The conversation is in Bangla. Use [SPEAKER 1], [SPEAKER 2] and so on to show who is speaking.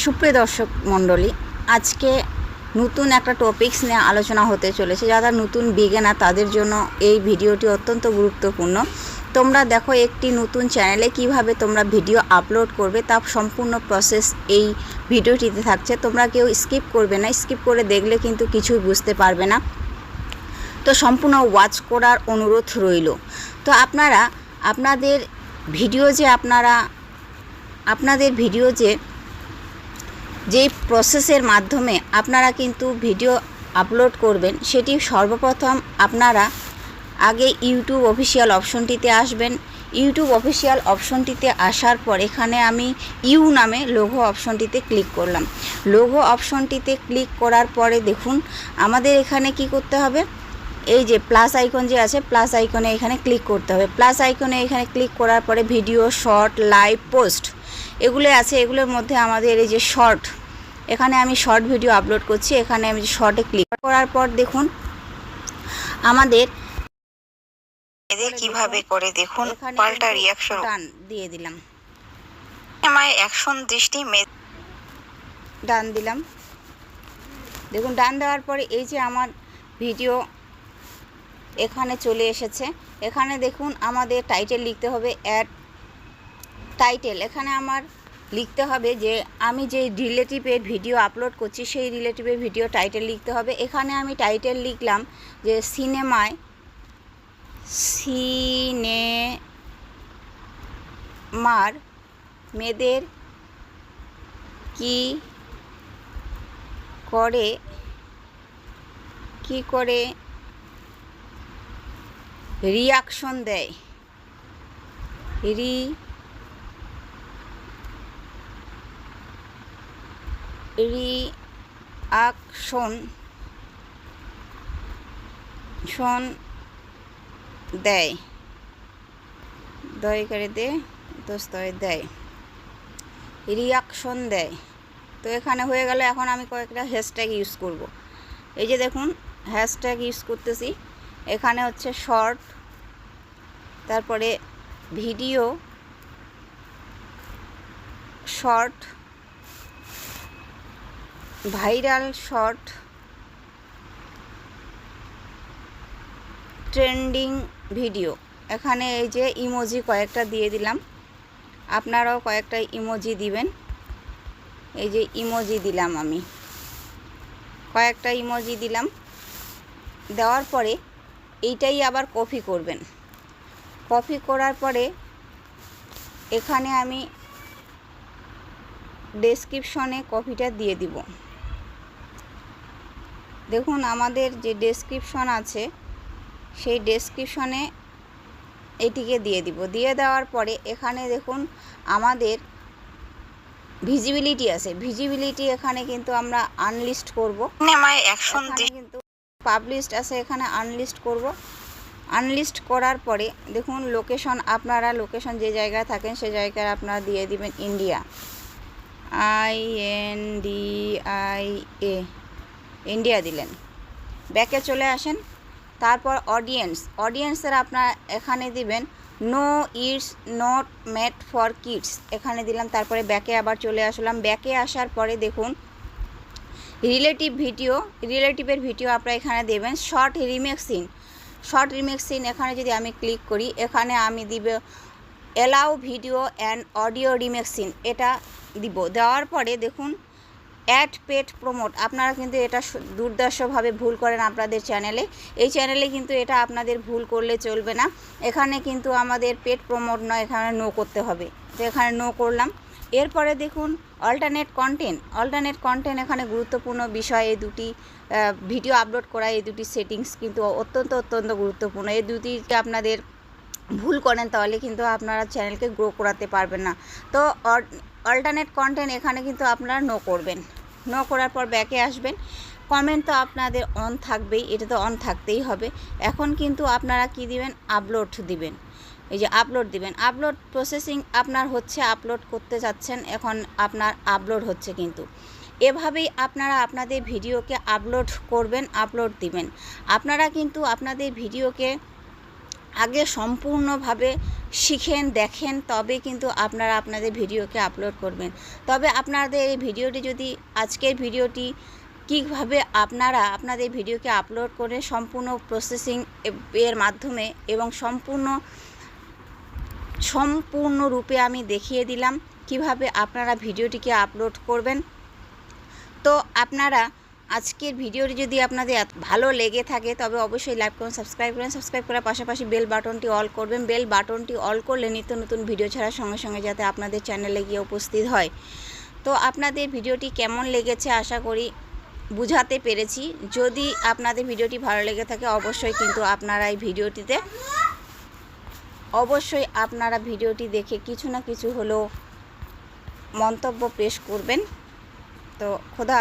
[SPEAKER 1] সুপ্রিয় দর্শক মণ্ডলী, আজকে নতুন একটা টপিকস নিয়ে আলোচনা হতে চলেছে। যারা নতুন বিজ্ঞানা তাদের জন্য এই ভিডিওটি অত্যন্ত গুরুত্বপূর্ণ। তোমরা দেখো, একটি নতুন চ্যানেলে কীভাবে তোমরা ভিডিও আপলোড করবে, তা সম্পূর্ণ প্রসেস এই ভিডিওটিতে থাকছে। তোমরা কেউ স্কিপ করবে না স্কিপ করে দেখলে কিন্তু কিছুই বুঝতে পারবে না। তো সম্পূর্ণ ওয়াচ করার অনুরোধ রইল। তো আপনারা, আপনাদের ভিডিও যে আপনারা, আপনাদের ভিডিও যে যেই প্রসেসের মাধ্যমে আপনারা কিন্তু ভিডিও আপলোড করবেন, সেটি সর্বপ্রথম আপনারা আগে ইউটিউব অফিসিয়াল অপশনটিতে আসবেন। ইউটিউব অফিসিয়াল অপশনটিতে আসার পর এখানে আমি ইউ নামে লোগো অপশনটিতে ক্লিক করলাম। লোগো অপশনটিতে ক্লিক করার পরে দেখুন, আমাদের এখানে কি করতে হবে? এই যে প্লাস আইকন যে আছে প্লাস আইকনে এখানে ক্লিক করতে হবে। প্লাস আইকনে এখানে ক্লিক করার পরে ভিডিও শর্ট লাইভ পোস্ট এগুলো আছে এগুলোর মধ্যে আমাদের এই যে শর্ট এখানে আমি শর্ট ভিডিও আপলোড করছি এখানে আমি শর্টে ক্লিক করার পর দেখুন আমাদের
[SPEAKER 2] এদের কীভাবে করে দেখুন পাল্টা রিয়াকশন
[SPEAKER 1] দিয়ে দিলাম।
[SPEAKER 2] আমায় অ্যাকশন দৃষ্টি মে-
[SPEAKER 1] ডান দিলাম। দেখুন ডান দেওয়ার পরে এই যে আমার ভিডিও এখানে চলে এসেছে। এখানে দেখুন আমাদের টাইটেল লিখতে হবে অ্যাড টাইটেল এখানে আমার লিখতে হবে যে আমি যে রিলেটিভের ভিডিও আপলোড করছি, সেই রিলেটিভের ভিডিও টাইটেল লিখতে হবে। এখানে আমি টাইটেল লিখলাম যে সিনেমায় সিনেমার মেয়েদের কি করে কি করে রিয়াকশন দেয়? রি রিয়াকশন শোন, দেয়। দয় করে দে দেয়। রিয়াকশন দেয়। তো এখানে হয়ে গেল, এখন আমি কয়েকটা হ্যাশট্যাগ ইউজ করব। এই যে দেখুন হ্যাশট্যাগ ইউজ করতেছি। এখানে হচ্ছে শর্ট তারপরে video short viral short trending video. এখানে এই যে ইমোজি কয়েকটা দিয়ে দিলাম। আপনারাও কয়েকটা ইমোজি দিবেন। এই যে ইমোজি দিলাম আমি। কয়েকটা ইমোজি দিলাম। দেওয়ার পরে এইটাই আবার কপি করবেন। কপি করার পরে এখানে আমি ডেসক্রিপশনে কপিটা দিয়ে দিব। দেখুন আমাদের যে ডেসক্রিপশন আছে সেই ডেসক্রিপশনে এটিকে দিয়ে দিব। দিয়ে দেওয়ার পরে এখানে দেখুন আমাদের ভিজিবিলিটি আছে। ভিজিবিলিটি এখানে কিন্তু আমরা আনলিস্ট করব। কিন্তু পাবলিশড আছে এখানে আনলিস্ট করব। আনলিস্ট করার পরে দেখুন লোকেশন আপনারা লোকেশন যে জায়গায় থাকেন সে জায়গায় আপনারা দিয়ে দিবেন India I N D I A India দিলেন। ব্যাকে চলে আসেন। তারপর অডিয়েন্স। অডিয়েন্সের আপনার এখানে দিবেন, no it's not made for kids. এখানে দিলাম, তারপরে ব্যাকে আবার চলে আসলাম। ব্যাকে আসার পরে দেখুন, রিলেটিভ ভিডিও, রিলেটিভের ভিডিও আপনারা এখানে দেবেন। শর্ট রিমেক্সিন শর্ট রিমেক্সিন এখানে যদি আমি ক্লিক করি, এখানে আমি দিব, allow video and audio remixing এটা দিব। দেওয়ার পরে দেখুন অ্যাড পেড প্রমোট। আপনারা কিন্তু এটা দুর্দর্শভাবে ভুল করেন আপনাদের চ্যানেলে। এই চ্যানেলে কিন্তু এটা আপনাদের ভুল করলে চলবে না। এখানে কিন্তু আমাদের পেড প্রমোট নয়, এখানে নো করতে হবে। তো এখানে নো করলাম। এরপরে দেখুন অল্টারনেট কন্টেন্ট অল্টারনেট কন্টেন্ট এখানে গুরুত্বপূর্ণ বিষয়। এই দুটি ভিডিও আপলোড করা, এই দুটি সেটিংস কিন্তু অত্যন্ত অত্যন্ত গুরুত্বপূর্ণ। এই দুটিকে আপনাদের ভুল করেন, তাহলে কিন্তু আপনারা চ্যানেলকে গ্রো করাতে পারবেন না। তো অল্টারনেট কন্টেন্ট এখানে কিন্তু আপনারা নো করবেন। নো করার পর ব্যাকে আসবেন। কমেন্ট তো আপনাদের অন থাকবেই, এটা তো অন থাকতেই হবে। এখন কিন্তু আপনারা কি দিবেন? আপলোড দিবেন। এই যে আপলোড দিবেন। আপলোড প্রসেসিং আপনার হচ্ছে আপলোড করতে যাচ্ছেন, এখন আপনার আপলোড হচ্ছে কিন্তু। এভাবেই আপনারা আপনাদের ভিডিওকে আপলোড করবেন আপলোড দিবেন। আপনারা কিন্তু আপনাদের ভিডিওকে আগে সম্পূর্ণভাবে শিখেন, দেখেন, তবে কিন্তু আপনারা আপনাদের ভিডিওকে আপলোড করবেন। তবে আপনাদের এই ভিডিওটি যদি, আজকের ভিডিওটি কীভাবে আপনারা আপনাদের ভিডিওকে আপলোড করে সম্পূর্ণ প্রসেসিং এর মাধ্যমে এবং সম্পূর্ণ সম্পূর্ণরূপে আমি দেখিয়ে দিলাম কীভাবে আপনারা ভিডিওটিকে আপলোড করবেন। তো আপনারা আজকের ভিডিওটি যদি আপনাদের ভালো লেগে থাকে, তবে অবশ্যই লাইক করুন, সাবস্ক্রাইব করুন, সাবস্ক্রাইব করার পাশাপাশি বেল বাটনটি অল করবেন। বেল বাটনটি অল করলে নিত্য নতুন ভিডিও ছাড়ার সঙ্গে সঙ্গে যাতে আপনাদের চ্যানেলে গিয়ে উপস্থিত হয়। তো আপনাদের ভিডিওটি কেমন লেগেছে আশা করি বুঝাতে পেরেছি। যদি আপনাদের ভিডিওটি ভালো লেগে থাকে, অবশ্যই কিন্তু আপনারা এই ভিডিওটিতে, অবশ্যই আপনারা ভিডিওটি দেখে কিছু না কিছু হলেও মন্তব্য পেশ করবেন। তো খোদা